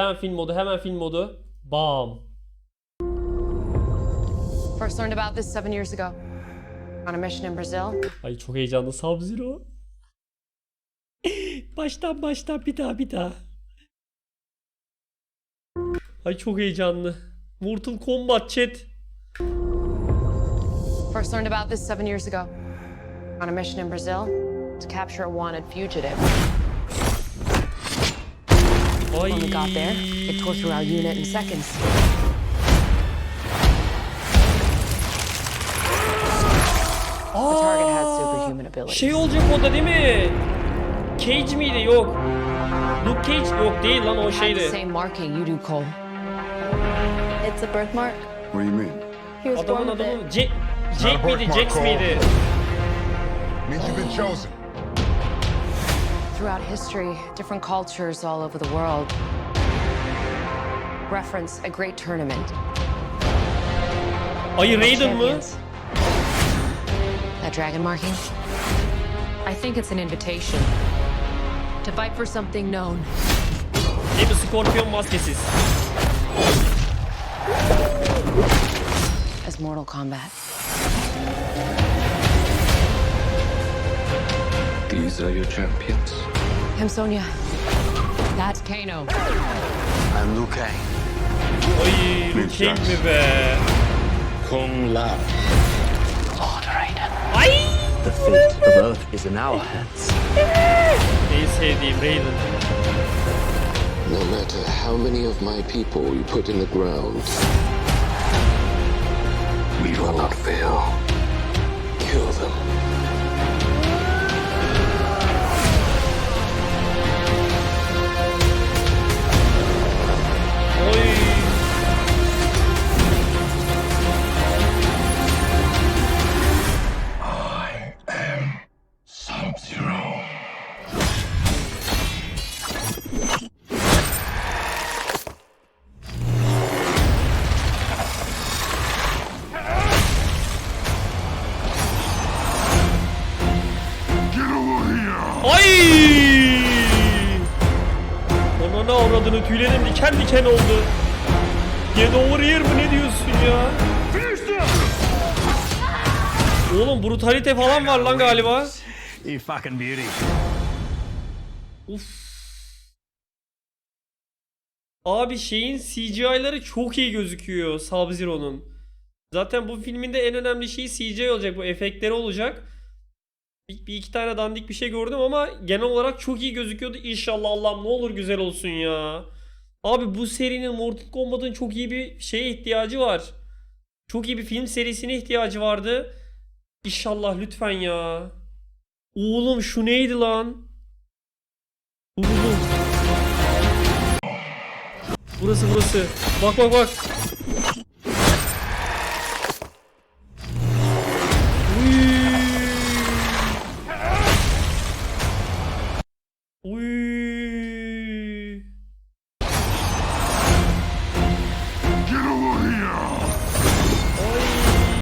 Hemen film modu, hemen film modu. Bam. First learned about this seven years ago. On a mission in Brazil. Ay çok heyecanlı Sub-Zero. baştan baştan bir daha bir daha. Ay çok heyecanlı. Mortal Kombat chat. First learned about this seven years ago. On a mission in Brazil to capture a wanted fugitive. When we got there, it tore through our unit in seconds. The target had superhuman abilities. Şey olacak o da değil mi? Cage miydi? Yok. Luke Cage yok değil lan o Had the şeydi. same marking you do, Cole. It's a birthmark. What do you mean? He was Adamın born with adamı it. Jack, Jack miydi? Cole. miydi? Means you've been chosen. Throughout history, different cultures all over the world reference a great tournament. Ayı Raiden mı? That dragon marking? I think it's an invitation to fight for something known. Değil mi? Maskesiz. as Mortal Kombat. These are your champions. I'm Sonya. That's Kano. I'm Liu Kang. Ay Luke Cage mi be? Kung Lao. Lord Raiden. Ay! The fate of Earth is in our hands. En sevdiğim Raiden. No matter how many of my people you put in the ground, we will not fail. Ona ne avradını tüylerim diken diken oldu. Get over here mı ne diyorsun ya? Oğlum brutalite falan var lan galiba. You fucking beauty. Abi şeyin CGI'ları çok iyi gözüküyor Sub-Zero'nun. Zaten bu filmin de en önemli şeyi CGI olacak. Bu efektleri olacak. Bir, bir iki tane dandik bir şey gördüm ama genel olarak çok iyi gözüküyordu. İnşallah Allah'ım ne olur güzel olsun ya. Abi bu serinin Mortal Kombat'ın çok iyi bir şeye ihtiyacı var. Çok iyi bir film serisine ihtiyacı vardı. İnşallah lütfen ya. Oğlum şu neydi lan? Oğlum. Burası burası. Bak bak bak. Uy.